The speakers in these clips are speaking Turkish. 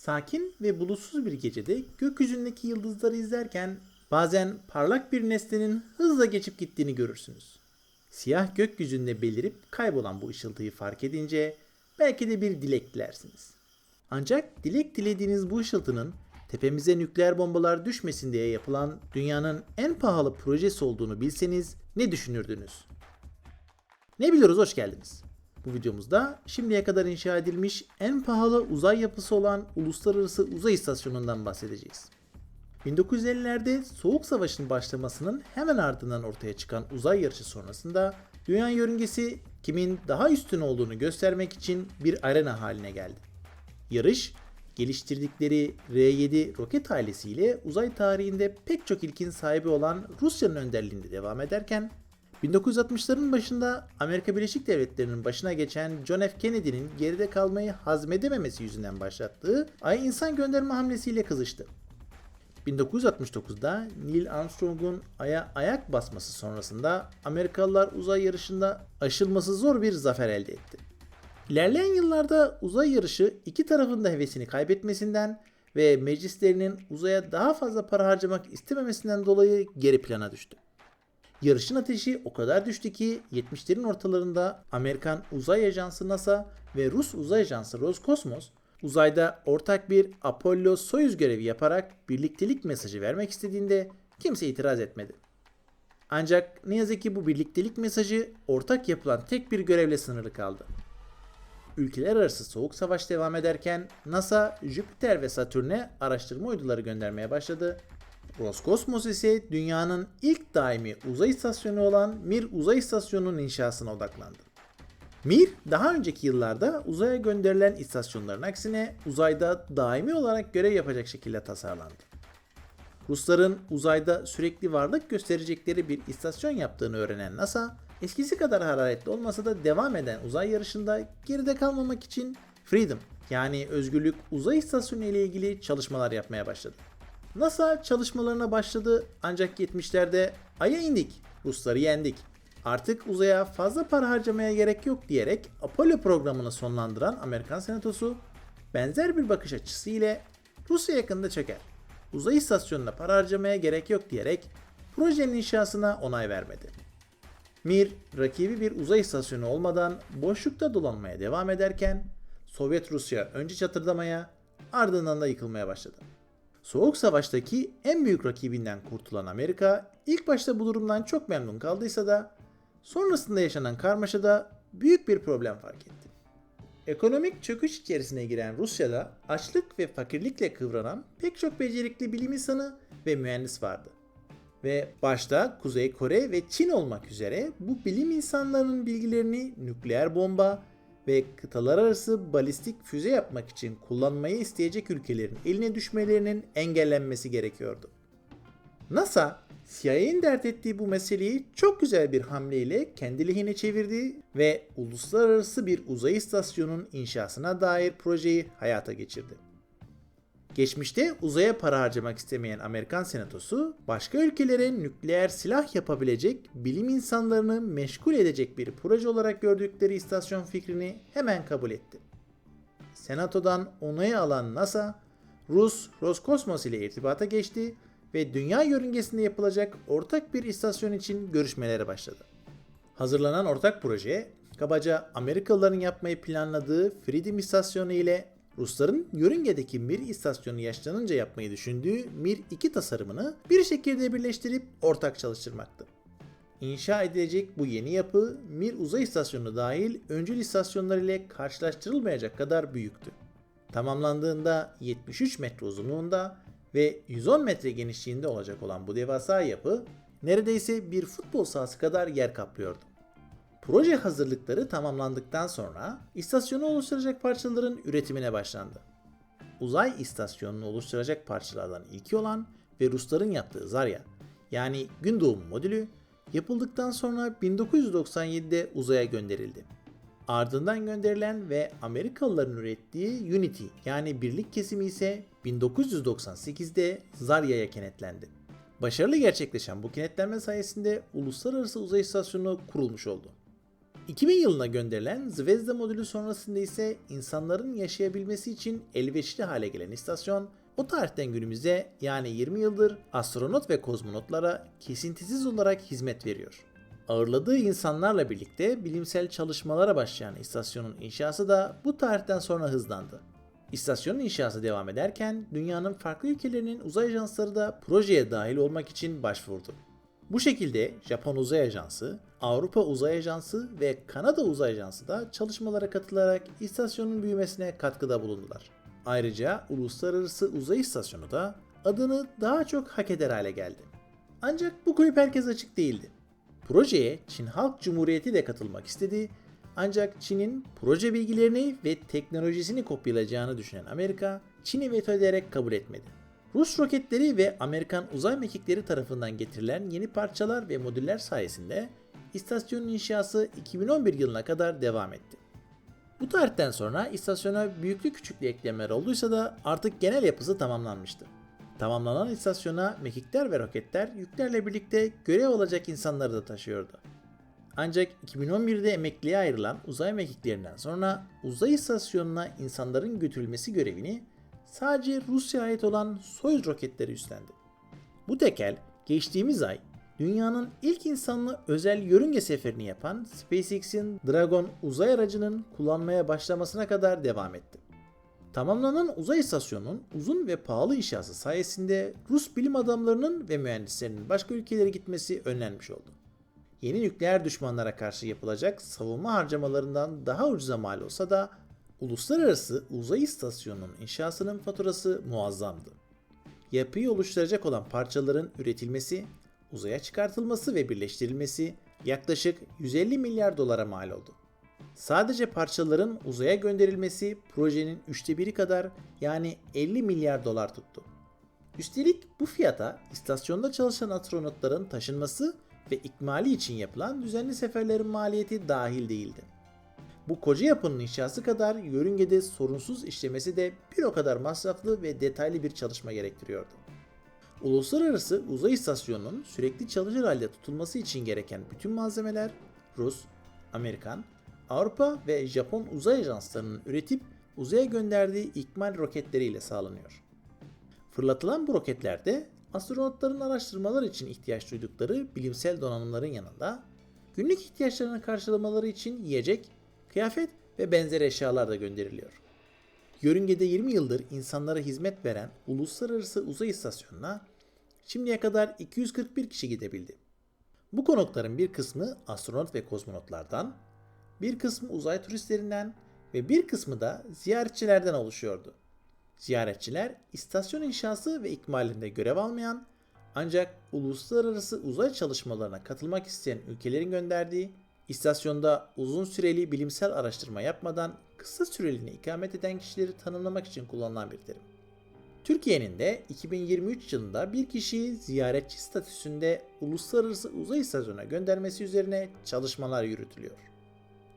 Sakin ve bulutsuz bir gecede gökyüzündeki yıldızları izlerken bazen parlak bir nesnenin hızla geçip gittiğini görürsünüz. Siyah gökyüzünde belirip kaybolan bu ışıltıyı fark edince belki de bir dilek dilersiniz. Ancak dilek dilediğiniz bu ışıltının tepemize nükleer bombalar düşmesin diye yapılan dünyanın en pahalı projesi olduğunu bilseniz ne düşünürdünüz? Ne biliyoruz hoş geldiniz. Bu videomuzda şimdiye kadar inşa edilmiş en pahalı uzay yapısı olan Uluslararası Uzay İstasyonu'ndan bahsedeceğiz. 1950'lerde Soğuk Savaş'ın başlamasının hemen ardından ortaya çıkan uzay yarışı sonrasında dünya yörüngesi kimin daha üstün olduğunu göstermek için bir arena haline geldi. Yarış, geliştirdikleri R-7 roket ailesiyle uzay tarihinde pek çok ilkin sahibi olan Rusya'nın önderliğinde devam ederken 1960'ların başında Amerika Birleşik Devletleri'nin başına geçen John F. Kennedy'nin geride kalmayı hazmedememesi yüzünden başlattığı Ay insan gönderme hamlesiyle kızıştı. 1969'da Neil Armstrong'un Ay'a ayak basması sonrasında Amerikalılar uzay yarışında aşılması zor bir zafer elde etti. İlerleyen yıllarda uzay yarışı iki tarafın da hevesini kaybetmesinden ve meclislerinin uzaya daha fazla para harcamak istememesinden dolayı geri plana düştü. Yarışın ateşi o kadar düştü ki 70'lerin ortalarında Amerikan Uzay Ajansı NASA ve Rus Uzay Ajansı Roskosmos uzayda ortak bir Apollo-Soyuz görevi yaparak birliktelik mesajı vermek istediğinde kimse itiraz etmedi. Ancak ne yazık ki bu birliktelik mesajı ortak yapılan tek bir görevle sınırlı kaldı. Ülkeler arası soğuk savaş devam ederken NASA, Jüpiter ve Satürn'e araştırma uyduları göndermeye başladı. Roskosmos ise dünyanın ilk daimi uzay istasyonu olan Mir uzay istasyonunun inşasına odaklandı. Mir, daha önceki yıllarda uzaya gönderilen istasyonların aksine uzayda daimi olarak görev yapacak şekilde tasarlandı. Rusların uzayda sürekli varlık gösterecekleri bir istasyon yaptığını öğrenen NASA, eskisi kadar hararetli olmasa da devam eden uzay yarışında geride kalmamak için Freedom yani özgürlük uzay istasyonu ile ilgili çalışmalar yapmaya başladı. NASA çalışmalarına başladı ancak 70'lerde Ay'a indik, Rusları yendik. Artık uzaya fazla para harcamaya gerek yok diyerek Apollo programını sonlandıran Amerikan Senatosu benzer bir bakış açısı ile Rusya yakında çöker. Uzay istasyonuna para harcamaya gerek yok diyerek projenin inşasına onay vermedi. Mir, rakibi bir uzay istasyonu olmadan boşlukta dolanmaya devam ederken Sovyet Rusya önce çatırdamaya ardından da yıkılmaya başladı. Soğuk Savaş'taki en büyük rakibinden kurtulan Amerika ilk başta bu durumdan çok memnun kaldıysa da sonrasında yaşanan karmaşada büyük bir problem fark etti. Ekonomik çöküş içerisine giren Rusya'da açlık ve fakirlikle kıvranan pek çok becerikli bilim insanı ve mühendis vardı. Ve başta Kuzey Kore ve Çin olmak üzere bu bilim insanlarının bilgilerini nükleer bomba ve kıtalar arası balistik füze yapmak için kullanmayı isteyecek ülkelerin eline düşmelerinin engellenmesi gerekiyordu. NASA, CIA'nin dert ettiği bu meseleyi çok güzel bir hamleyle kendi lehine çevirdi ve uluslararası bir uzay istasyonunun inşasına dair projeyi hayata geçirdi. Geçmişte uzaya para harcamak istemeyen Amerikan Senatosu, başka ülkelere nükleer silah yapabilecek bilim insanlarını meşgul edecek bir proje olarak gördükleri istasyon fikrini hemen kabul etti. Senatodan onayı alan NASA, Rus Roskosmos ile irtibata geçti ve dünya yörüngesinde yapılacak ortak bir istasyon için görüşmelere başladı. Hazırlanan ortak proje, kabaca Amerikalıların yapmayı planladığı Freedom istasyonu ile Rusların yörüngedeki Mir istasyonu yaşlanınca yapmayı düşündüğü Mir 2 tasarımını bir şekilde birleştirip ortak çalıştırmaktı. İnşa edilecek bu yeni yapı Mir uzay istasyonu dahil öncül istasyonlar ile karşılaştırılmayacak kadar büyüktü. Tamamlandığında 73 metre uzunluğunda ve 110 metre genişliğinde olacak olan bu devasa yapı neredeyse bir futbol sahası kadar yer kaplıyordu. Proje hazırlıkları tamamlandıktan sonra istasyonu oluşturacak parçaların üretimine başlandı. Uzay istasyonunu oluşturacak parçalardan ilki olan ve Rusların yaptığı Zarya yani gün doğumu modülü yapıldıktan sonra 1997'de uzaya gönderildi. Ardından gönderilen ve Amerikalıların ürettiği Unity yani birlik kesimi ise 1998'de Zarya'ya kenetlendi. Başarılı gerçekleşen bu kenetlenme sayesinde Uluslararası Uzay İstasyonu kurulmuş oldu. 2000 yılına gönderilen Zvezda modülü sonrasında ise insanların yaşayabilmesi için elverişli hale gelen istasyon o tarihten günümüze yani 20 yıldır astronot ve kozmonotlara kesintisiz olarak hizmet veriyor. Ağırladığı insanlarla birlikte bilimsel çalışmalara başlayan istasyonun inşası da bu tarihten sonra hızlandı. İstasyonun inşası devam ederken dünyanın farklı ülkelerinin uzay ajansları da projeye dahil olmak için başvurdu. Bu şekilde Japon Uzay Ajansı, Avrupa Uzay Ajansı ve Kanada Uzay Ajansı da çalışmalara katılarak istasyonun büyümesine katkıda bulundular. Ayrıca Uluslararası Uzay İstasyonu da adını daha çok hak eder hale geldi. Ancak bu kulüp herkes açık değildi. Projeye Çin Halk Cumhuriyeti de katılmak istedi ancak Çin'in proje bilgilerini ve teknolojisini kopyalayacağını düşünen Amerika, Çin'i veto ederek kabul etmedi. Rus roketleri ve Amerikan uzay mekikleri tarafından getirilen yeni parçalar ve modüller sayesinde istasyonun inşası 2011 yılına kadar devam etti. Bu tarihten sonra istasyona büyüklü küçüklü eklemeler olduysa da artık genel yapısı tamamlanmıştı. Tamamlanan istasyona mekikler ve roketler yüklerle birlikte görev alacak insanları da taşıyordu. Ancak 2011'de emekliye ayrılan uzay mekiklerinden sonra uzay istasyonuna insanların götürülmesi görevini sadece Rusya'ya ait olan Soyuz roketleri üstlendi. Bu tekel geçtiğimiz ay dünyanın ilk insanlı özel yörünge seferini yapan SpaceX'in Dragon uzay aracının kullanmaya başlamasına kadar devam etti. Tamamlanan uzay istasyonunun uzun ve pahalı inşası sayesinde Rus bilim adamlarının ve mühendislerinin başka ülkelere gitmesi önlenmiş oldu. Yeni nükleer düşmanlara karşı yapılacak savunma harcamalarından daha ucuza mal olsa da Uluslararası Uzay İstasyonu'nun inşasının faturası muazzamdı. Yapıyı oluşturacak olan parçaların üretilmesi, uzaya çıkartılması ve birleştirilmesi yaklaşık 150 milyar dolara mal oldu. Sadece parçaların uzaya gönderilmesi projenin üçte biri kadar yani 50 milyar dolar tuttu. Üstelik bu fiyata istasyonda çalışan astronotların taşınması ve ikmali için yapılan düzenli seferlerin maliyeti dahil değildi. Bu koca yapının inşası kadar yörüngede sorunsuz işlemesi de bir o kadar masraflı ve detaylı bir çalışma gerektiriyordu. Uluslararası Uzay İstasyonu'nun sürekli çalışır halde tutulması için gereken bütün malzemeler Rus, Amerikan, Avrupa ve Japon uzay ajanslarının üretip uzaya gönderdiği ikmal roketleriyle sağlanıyor. Fırlatılan bu roketlerde astronotların araştırmalar için ihtiyaç duydukları bilimsel donanımların yanında günlük ihtiyaçlarını karşılamaları için yiyecek, kıyafet ve benzeri eşyalar da gönderiliyor. Yörüngede 20 yıldır insanlara hizmet veren Uluslararası Uzay İstasyonu'na şimdiye kadar 241 kişi gidebildi. Bu konukların bir kısmı astronot ve kozmonotlardan, bir kısmı uzay turistlerinden ve bir kısmı da ziyaretçilerden oluşuyordu. Ziyaretçiler istasyon inşası ve ikmalinde görev almayan ancak uluslararası uzay çalışmalarına katılmak isteyen ülkelerin gönderdiği, istasyonda uzun süreli bilimsel araştırma yapmadan kısa süreliğine ikamet eden kişileri tanımlamak için kullanılan bir terim. Türkiye'nin de 2023 yılında bir kişiyi ziyaretçi statüsünde uluslararası uzay istasyonuna göndermesi üzerine çalışmalar yürütülüyor.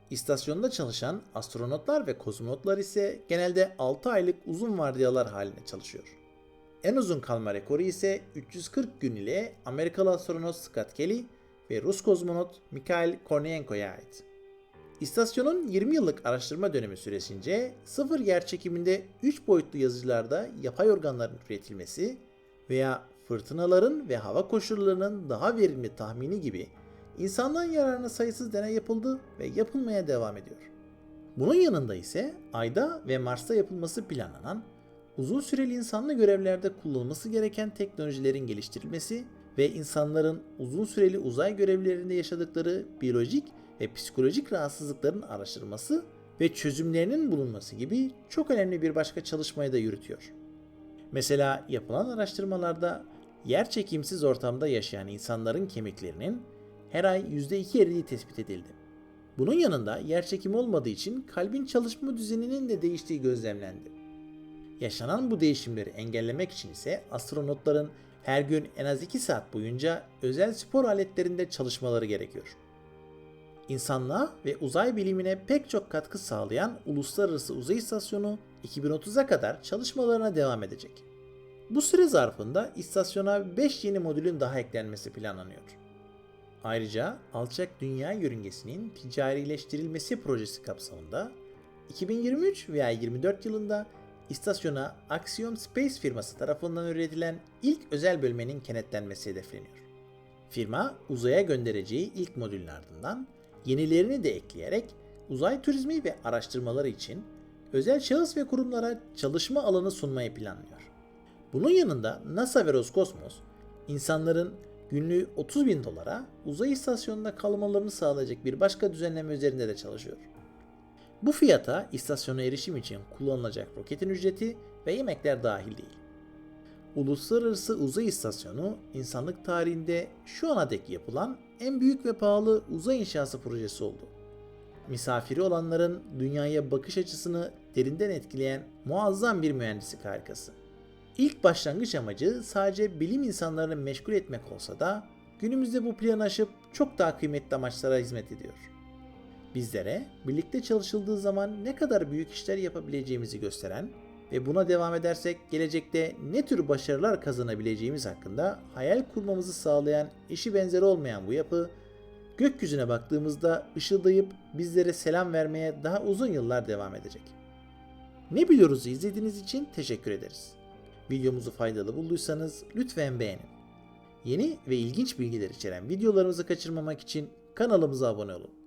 İstasyonda çalışan astronotlar ve kozmonotlar ise genelde 6 aylık uzun vardiyalar halinde çalışıyor. En uzun kalma rekoru ise 340 gün ile Amerikalı astronot Scott Kelly ve Rus kozmonot Mikhail Korniyenko'ya ait. İstasyonun 20 yıllık araştırma dönemi süresince sıfır yer çekiminde 3 boyutlu yazıcılarda yapay organların üretilmesi veya fırtınaların ve hava koşullarının daha verimli tahmini gibi insanlığın yararına sayısız deney yapıldı ve yapılmaya devam ediyor. Bunun yanında ise Ay'da ve Mars'ta yapılması planlanan uzun süreli insanlı görevlerde kullanılması gereken teknolojilerin geliştirilmesi ve insanların uzun süreli uzay görevlerinde yaşadıkları biyolojik ve psikolojik rahatsızlıkların araştırılması ve çözümlerinin bulunması gibi çok önemli bir başka çalışmayı da yürütüyor. Mesela yapılan araştırmalarda yer çekimsiz ortamda yaşayan insanların kemiklerinin her ay %2 eridiği tespit edildi. Bunun yanında yer çekimi olmadığı için kalbin çalışma düzeninin de değiştiği gözlemlendi. Yaşanan bu değişimleri engellemek için ise astronotların her gün en az 2 saat boyunca özel spor aletlerinde çalışmaları gerekiyor. İnsanlığa ve uzay bilimine pek çok katkı sağlayan Uluslararası Uzay İstasyonu 2030'a kadar çalışmalarına devam edecek. Bu süre zarfında istasyona 5 yeni modülün daha eklenmesi planlanıyor. Ayrıca alçak dünya yörüngesinin ticarileştirilmesi projesi kapsamında 2023 veya 24 yılında istasyona Axiom Space firması tarafından üretilen ilk özel bölmenin kenetlenmesi hedefleniyor. Firma uzaya göndereceği ilk modülün ardından yenilerini de ekleyerek uzay turizmi ve araştırmaları için özel şahıs ve kurumlara çalışma alanı sunmayı planlıyor. Bunun yanında NASA ve Roskosmos insanların günlüğü 30 bin dolara uzay istasyonunda kalmalarını sağlayacak bir başka düzenleme üzerinde de çalışıyor. Bu fiyata istasyona erişim için kullanılacak roketin ücreti ve yemekler dahil değil. Uluslararası Uzay İstasyonu insanlık tarihinde şu ana dek yapılan en büyük ve pahalı uzay inşası projesi oldu. Misafiri olanların dünyaya bakış açısını derinden etkileyen muazzam bir mühendislik harikası. İlk başlangıç amacı sadece bilim insanlarını meşgul etmek olsa da günümüzde bu planı aşıp çok daha kıymetli amaçlara hizmet ediyor. Bizlere birlikte çalışıldığı zaman ne kadar büyük işler yapabileceğimizi gösteren ve buna devam edersek gelecekte ne tür başarılar kazanabileceğimiz hakkında hayal kurmamızı sağlayan eşi benzeri olmayan bu yapı gökyüzüne baktığımızda ışıldayıp bizlere selam vermeye daha uzun yıllar devam edecek. Ne biliyoruz izlediğiniz için teşekkür ederiz. Videomuzu faydalı bulduysanız lütfen beğenin. Yeni ve ilginç bilgiler içeren videolarımızı kaçırmamak için kanalımıza abone olun.